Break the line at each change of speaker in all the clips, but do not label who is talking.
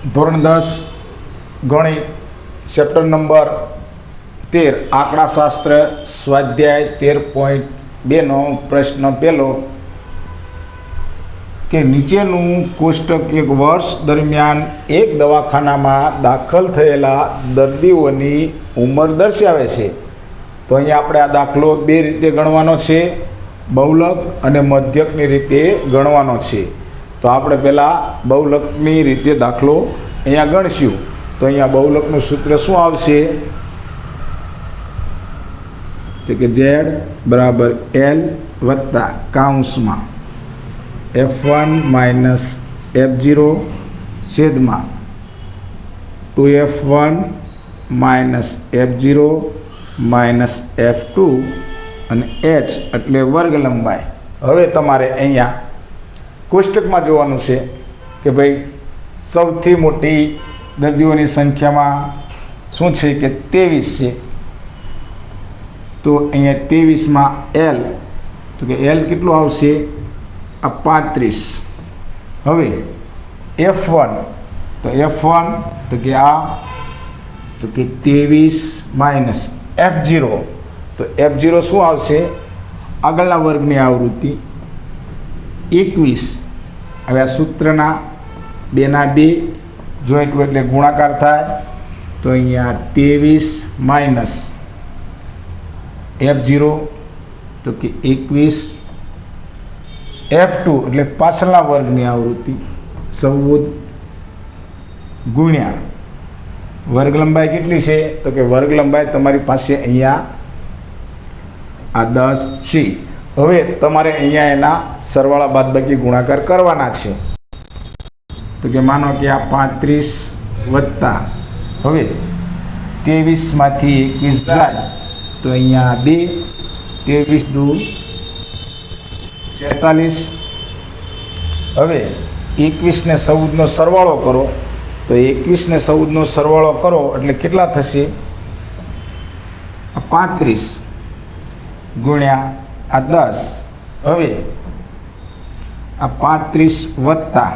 ધોરણ દસ ગણિત ચેપ્ટર નંબર તેર, આંકડાશાસ્ત્ર, સ્વાધ્યાય તેર પોઈન્ટ બેનો પ્રશ્ન પહેલો કે નીચેનું કોષ્ટક એક વર્ષ દરમિયાન એક દવાખાનામાં દાખલ થયેલા દર્દીઓની ઉંમર દર્શાવે છે. તો અહીંયા આપણે આ દાખલો બે રીતે ગણવાનો છે. બહુલક અને મધ્યકની રીતે ગણવાનો છે. તો આપણે પહેલાં બહુલકની રીતે દાખલો અહીંયા ગણશું. તો અહીંયા બહુલકનું સૂત્ર શું આવશે? તો કે ઝેડ બરાબર એલ વત્તા કાઉન્સમાં F one minus F zero છેદમાં two F one minus F zero minus F two અને એચ એટલે વર્ગ લંબાઈ. હવે તમારે અહીંયા કોષ્ટકમાં જોવાનું છે કે ભાઈ, સૌથી મોટી દર્દીઓની સંખ્યામાં શું છે કે ત્રેવીસ છે? તો અહીંયા ત્રેવીસમાં એલ તો કે એલ કેટલું આવશે? આ પાંત્રીસ. હવે એફ વન તો એફ વન તો કે આ, તો કે ત્રેવીસ માઇનસ એફ ઝીરો તો એફ ઝીરો શું આવશે? આગળના વર્ગની આવૃત્તિ એકવીસ. હવે આ સૂત્રના બેના બે જોઈન્ટ એટલે ગુણાકાર થાય તો અહીંયા ત્રેવીસ માઇનસ એફ ઝીરો તો કે એકવીસ એફ ટુ એટલે પાછળના વર્ગની આવૃત્તિ ચૌદ ગુણ્યા. વર્ગ લંબાઈ કેટલી છે? તો કે વર્ગ લંબાઈ તમારી પાસે અહીંયા આ દસ છે. હવે તમારે અહીંયા એના સરવાળા બાદબાકી ગુણાકાર કરવાના છે. તો કે માનો કે આ પાંત્રીસ વત્તા, હવે ત્રેવીસમાંથી એકવીસ જાય, તો અહીંયા બે, ત્રેવીસ દુ છેતાલીસ. હવે એકવીસને ચૌદનો સરવાળો કરો, તો એકવીસને ચૌદનો સરવાળો કરો, એટલે કેટલા થશે? પાંત્રીસ ગુણ્યા આ દસ હવે આ પાંત્રીસ વત્તા.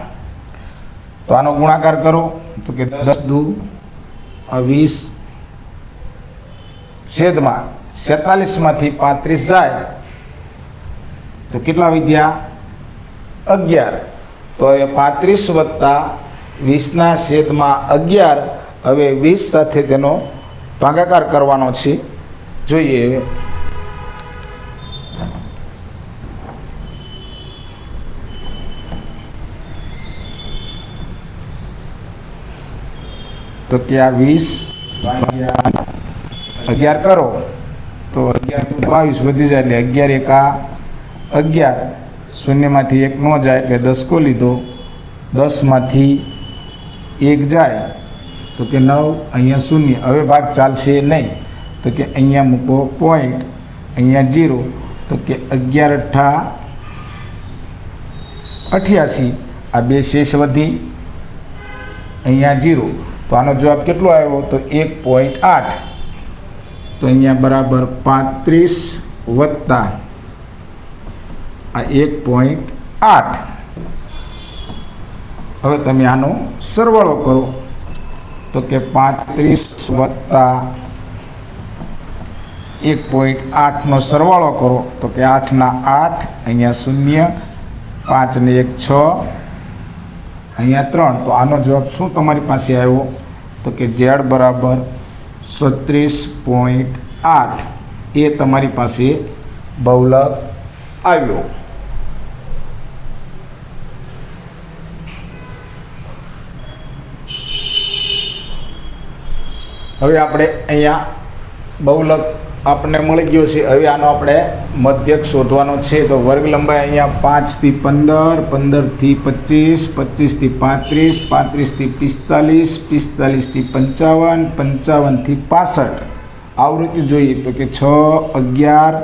તો આનો ગુણાકાર કરો. તો કે દસ દુ વીસ છેદમાં સેતાલીસમાંથી પાંત્રીસ જાય. તો કેટલા વિદ્યા અગિયાર. તો હવે પાંત્રીસ વત્તા વીસના છેદમાં અગિયાર. હવે વીસ સાથે તેનો ભાગાકાર કરવાનો છે. જોઈએ હવે. તો કે આ વીસ અગિયાર કરો. તો અગિયાર બાવીસ વધી જાય એટલે અગિયાર એકા અગિયાર. શૂન્યમાંથી એક ન જાય એટલે દસકો લીધો. દસમાંથી એક જાય. તો કે નવ, અહીંયા શૂન્ય. હવે ભાગ ચાલશે નહીં. તો કે અહીંયા મૂકો પોઈન્ટ અહીંયા જીરો તો કે અગિયાર અઠ્ઠા અઠ્યાસી. આ બે શેષ વધી. અહીંયા જીરો તો આનો જવાબ કેટલો આવ્યો? તો એક પોઈન્ટ આઠ. તો અહીંયા બરાબર પાંત્રીસ વત્તા આ એક પોઈન્ટ આઠ. હવે તમે આનો સરવાળો કરો. તો કે પાંત્રીસ વત્તા એક પોઈન્ટ આઠનો સરવાળો કરો. તો કે આઠના આઠ અહીંયા શૂન્ય પાંચને એક છ અહીંયા ત્રણ. તો આનો જવાબ શું તમારી પાસે આવ્યો? તો કે ઝેડ બરાબર છત્રીસ પોઈન્ટ આઠ. એ તમારી પાસે બહુલક આવ્યો. હવે આપણે અહીંયા બહુલક આપણને મળી ગયો છે. હવે આનો આપણે મધ્યક શોધવાનો છે. તો વર્ગ લંબાઈ અહીંયા પાંચથી પંદર પંદરથી પચીસ પચીસથી પાંત્રીસ પાંત્રીસથી પિસ્તાલીસ પિસ્તાલીસથી પંચાવન પંચાવનથી પાસઠ. આવૃત્તિ જોઈએ તો કે છ, અગિયાર,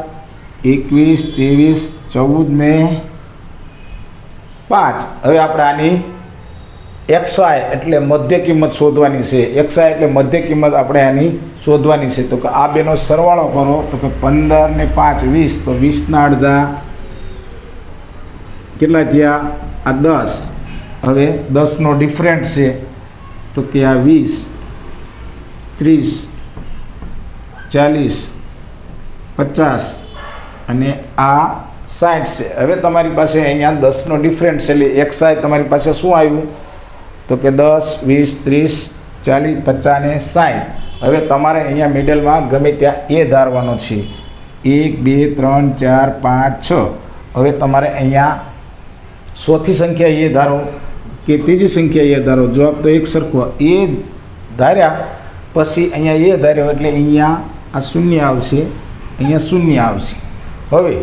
એકવીસ, ત્રેવીસ, ચૌદ ને પાંચ. હવે આપણે આની એક્સઆઈ એટલે મધ્ય કિંમત શોધવાની છે. એક્સઆઈ એટલે મધ્ય કિંમત આપણે આની શોધવાની છે. તો કે આ બેનો સરવાળો કરો. તો કે પંદર ને પાંચ, વીસ. તો વીસના અડધા કેટલા થયા? આ દસ. હવે દસનો ડિફરન્ટ છે. તો કે આ વીસ, ત્રીસ, ચાલીસ, પચાસ અને આ સાઠ છે. હવે તમારી પાસે અહીંયા દસનો ડિફરન્સ એટલે એક્સઆઈ તમારી પાસે શું આવ્યું? તો કે દસ, વીસ, ત્રીસ, ચાલીસ, પચાસ ને સાઠ હવે તમારે અહીંયા મિડલમાં ગમે ત્યાં એ ધારવાનો છે. એક, બે, ત્રણ, ચાર, પાંચ, છ. હવે તમારે અહીંયા સોથી સંખ્યા એ ધારો કે ત્રીજી સંખ્યા એ ધારો. જવાબ તો એક સરખો એ ધાર્યા, પછી અહીંયા એ ધાર્યો એટલે અહીંયા આ શૂન્ય આવશે. અહીંયા શૂન્ય આવશે. હવે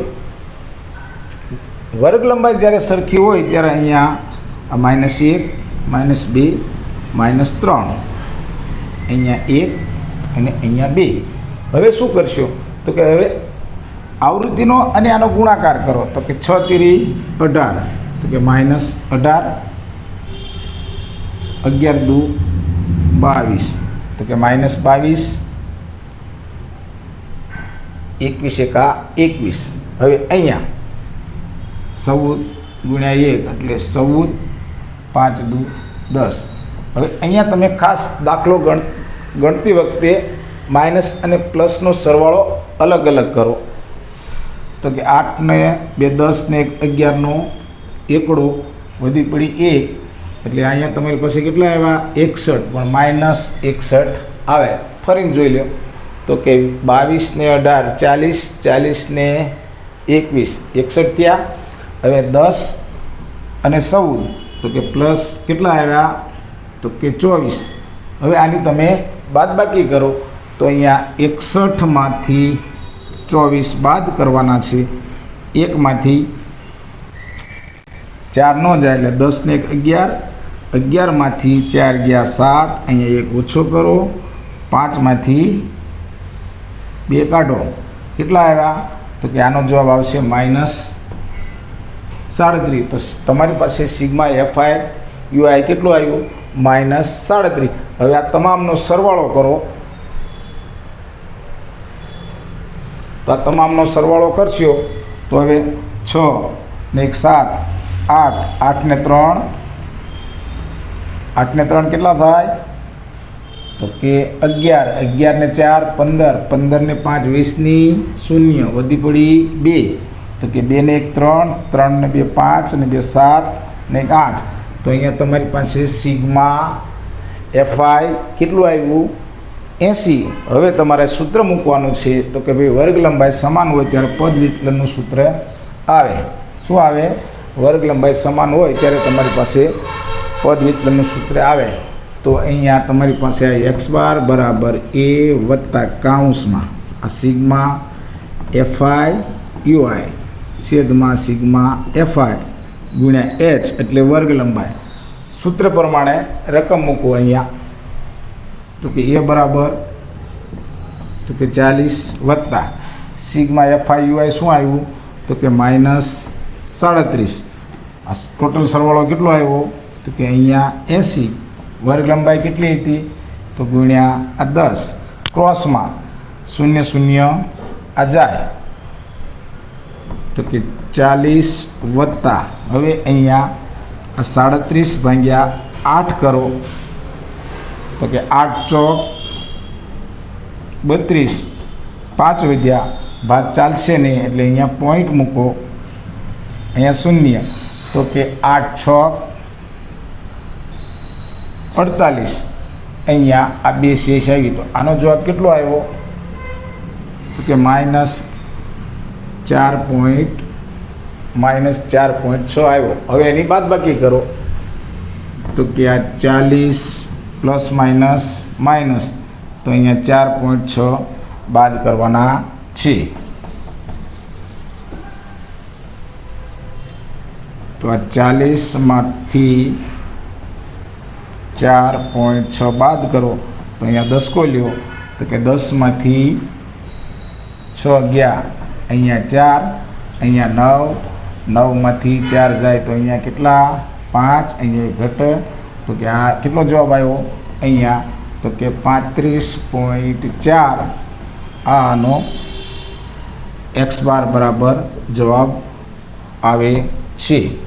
વર્ગ લંબાઈ જ્યારે સરખી હોય ત્યારે અહીંયા આ માઇનસ એક માઇનસ બે, માઇનસ ત્રણ. અહીંયા એક અને અહીંયા બે. હવે શું કરશો? તો કે હવે આવૃત્તિનો અને આનો ગુણાકાર કરો. તો કે છ તીરી અઢાર. તો કે માઇનસ અઢાર, અગિયાર દુ બાવીસ. તો કે માઇનસ બાવીસ, એકવીસ એકા એકવીસ. હવે અહીંયા ચૌદ ગુણ્યા એક એટલે ચૌદ પાંચ દુ દસ. હવે અહીંયા તમે ખાસ દાખલો ગણ, ગણતી વખતે માઇનસ અને પ્લસનો સરવાળો અલગ અલગ કરો. તો કે આઠને બે દસ ને અગિયારનો એકડો વધી પડી એક. એટલે અહીંયા તમારી પાસે કેટલા આવ્યા? એકસઠ. પણ માઇનસ એકસઠ આવે. ફરીને જોઈ લો તો કે બાવીસ ને અઢાર, ચાલીસ ચાલીસ ને એકવીસ. એકસઠ થયા. હવે દસ અને ચૌદ. તો કે પ્લસ કેટલા આવ્યા? તો કે ચોવીસ. હવે આની તમે બાદબાકી કરો. તો અહીંયા એકસઠમાંથી ચોવીસ બાદ કરવાના છે. એકમાંથી ચાર ન જાય એટલે દસને એક અગિયાર. અગિયારમાંથી ચાર ગયા સાત. અહીંયા એક ઓછો કરો. પાંચમાંથી બે કાઢો. કેટલા આવ્યા? તો કે આનો જવાબ આવશે માઇનસ સાડત્રીસ. તો તમારી પાસે સિગ્મા એફઆઈ યુઆઈ કેટલું આવ્યું? માઇનસ સાડત્રીસ. હવે આ તમામનો સરવાળો કરો. તો આ તમામનો સરવાળો કરશો. તો હવે છ ને એક સાત, આઠ આઠને ત્રણ. આઠને ત્રણ કેટલા થાય? તો કે અગિયાર. અગિયારને ચાર, પંદર. પંદરને પાંચ વીસની શૂન્ય. વધી પડી બે. તો કે બે ને એક ત્રણ ત્રણ ને બે પાંચ ને બે સાત ને એક આઠ. તો અહીંયા તમારી પાસે સિગ્મા એફઆઈ કેટલું આવ્યું? એંસી. હવે તમારે સૂત્ર મૂકવાનું છે, તો કે ભાઈ વર્ગ લંબાઈ સમાન હોય ત્યારે પદ વિચલનનું સૂત્ર આવે. શું આવે? વર્ગ લંબાઈ સમાન હોય ત્યારે તમારી પાસે પદ વિચલનનું સૂત્ર આવે. તો અહીંયા તમારી પાસે આ એક્સ બાર બરાબર એ વત્તા કાઉન્સમાં આ sigma F I U I છેદમાં સિગ્મા એફઆઈ ગુણ્યા એચ એટલે વર્ગ લંબાઈ. સૂત્ર પ્રમાણે રકમ મૂકો અહીંયા. તો કે એ બરાબર. તો કે ચાલીસ વત્તા. સિગ્મા એફઆઈ યુઆઈ શું આવ્યું? તો કે માઇનસ સાડત્રીસ. આ ટોટલ સરવાળો કેટલો આવ્યો? તો કે અહીંયા એંસી. વર્ગ લંબાઈ કેટલી હતી? તો ગુણ્યા આ દસ. ક્રોસમાં શૂન્ય શૂન્ય આ જાય. તો કે ચાલીસ વત્તા. હવે અહીંયા સાડત્રીસ ભાગ્યા આઠ કરો. તો કે આઠ ચોક બત્રીસ. પાંચ વધ્યા. ભાગ ચાલશે નહીં, એટલે અહીંયા પોઈન્ટ મૂકો. અહીંયા શૂન્ય. તો કે આઠ છ અડતાલીસ. અહીંયા આ બે શેષ આવી. તો આનો જવાબ કેટલો આવ્યો? તો કે માઇનસ ચાર પોઈન્ટ માઇનસ ચાર પોઈન્ટ છ આવ્યો. હવે એની બાદ બાકી કરો. તો કે આ ચાલીસ પ્લસ માઇનસ માઇનસ તો અહીંયા ચાર પોઈન્ટ છ બાદ કરવાના છે. તો આ ચાલીસમાંથી ચાર પોઈન્ટ છ બાદ કરો. તો અહીંયા દસકો લ્યો. તો કે દસમાંથી છ ગયા અહીંયા ચાર, અહીંયા નવ, નવમાંથી ચાર જાય તો અહીંયા કેટલા? પાંચ, અહીંયા ઘટે. તો કે આ કેટલો જવાબ આવ્યો? અહીંયા. તો કે પાંત્રીસ પોઈન્ટ ચાર. આનો એક્સ બાર બરાબર જવાબ આવે છે.